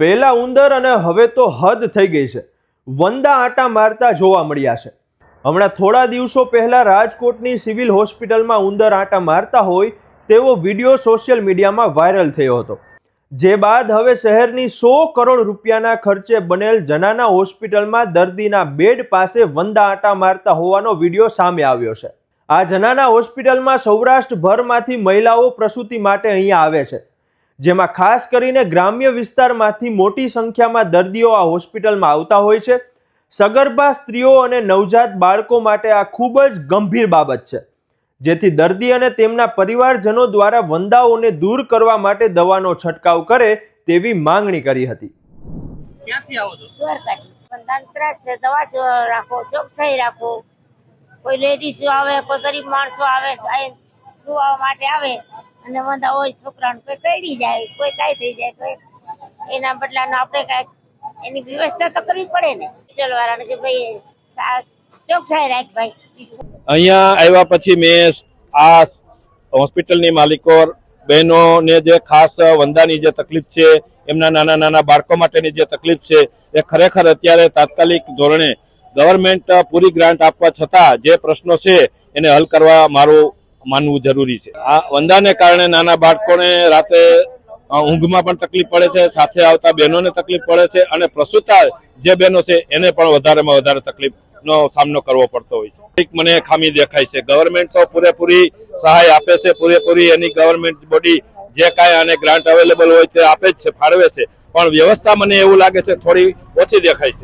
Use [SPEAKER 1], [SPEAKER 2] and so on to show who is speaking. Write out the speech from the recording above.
[SPEAKER 1] પહેલા ઉંદર અને હવે તો હદ થઈ ગઈ છે. વંદા આટા મારતા જોવા મળ્યા છે. હમણાં થોડા દિવસો પહેલા રાજકોટની સિવિલ હોસ્પિટલમાં ઉંદર આટા મારતા હોય તેવો વીડિયો સોશિયલ મીડિયામાં વાયરલ થયો હતો. જે બાદ હવે શહેરની સો કરોડ રૂપિયાના ખર્ચે બનેલ જનાના હોસ્પિટલમાં દર્દીના બેડ પાસે વંદા આટા મારતા હોવાનો વીડિયો સામે આવ્યો છે. આ જનાના હોસ્પિટલમાં સૌરાષ્ટ્રભરમાંથી મહિલાઓ પ્રસૂતિ માટે અહીંયા આવે છે. જેમાં ખાસ કરીને ગ્રામ્ય વિસ્તારમાંથી મોટી સંખ્યામાં દર્દીઓ આ હોસ્પિટલમાં આવતા હોય છે. સગર્ભા સ્ત્રીઓ અને નવજાત બાળકો માટે આ ખૂબ જ ગંભીર બાબત છે. જેથી દર્દી અને તેમના પરિવારજનો દ્વારા વંદાઓને દૂર કરવા માટે દવાનો છંટકાવ કરે તેવી માંગણી કરી હતી.
[SPEAKER 2] ક્યાંથી આવો છો?
[SPEAKER 3] દવા રાખો ચોકસાઈ રાખો. કોઈ લેડીઝ આવે કોઈ ગરીબ માણસો આવે શું સુવા માટે આવે? અને વાંધા હોય છોકરાને કોઈ કઈડી જાય, કોઈ કાંઈ થઈ જાય, કોઈ એના બદલાનો આપણે કાંઈક એની વ્યવસ્થા તો કરવી પડે ને. હોસ્પિટલ વાળાને કે ભાઈ ચોકસાઈ રાખ ભાઈ.
[SPEAKER 4] અહીંયા આવ્યા પછી મેં આ હોસ્પિટલની માલિકો, બહેનોને જે ખાસ વંદાની જે તકલીફ છે, એમના નાના નાના બાળકો માટેની જે તકલીફ છે, એ ખરેખર અત્યારે તાત્કાલિક ધોરણે ગવર્મેન્ટ પૂરી ગ્રાન્ટ આપવા છતાં જે પ્રશ્નો છે એને હલ કરવા મારું માનવું જરૂરી છે. આ વંદાને કારણે નાના બાળકોને રાતે ઊંઘમાં પણ તકલીફ પડે છે, સાથે આવતા બહેનોને તકલીફ પડે છે અને પ્રસૂતા જે બહેનો છે, એને પણ વધારેમાં વધારે તકલીફનો સામનો કરવો પડતો હોય છે. મને ખામી દેખાય છે. ગવર્મેન્ટ તો પૂરેપૂરી સહાય આપે છે, પૂરેપૂરી એની ગવર્મેન્ટ બોડી જે કાંઈ આને ગ્રાન્ટ અવેલેબલ હોય તે આપે જ છે, ફાળવે છે. પણ વ્યવસ્થા મને એવું લાગે છે, થોડી ઓછી દેખાય છે.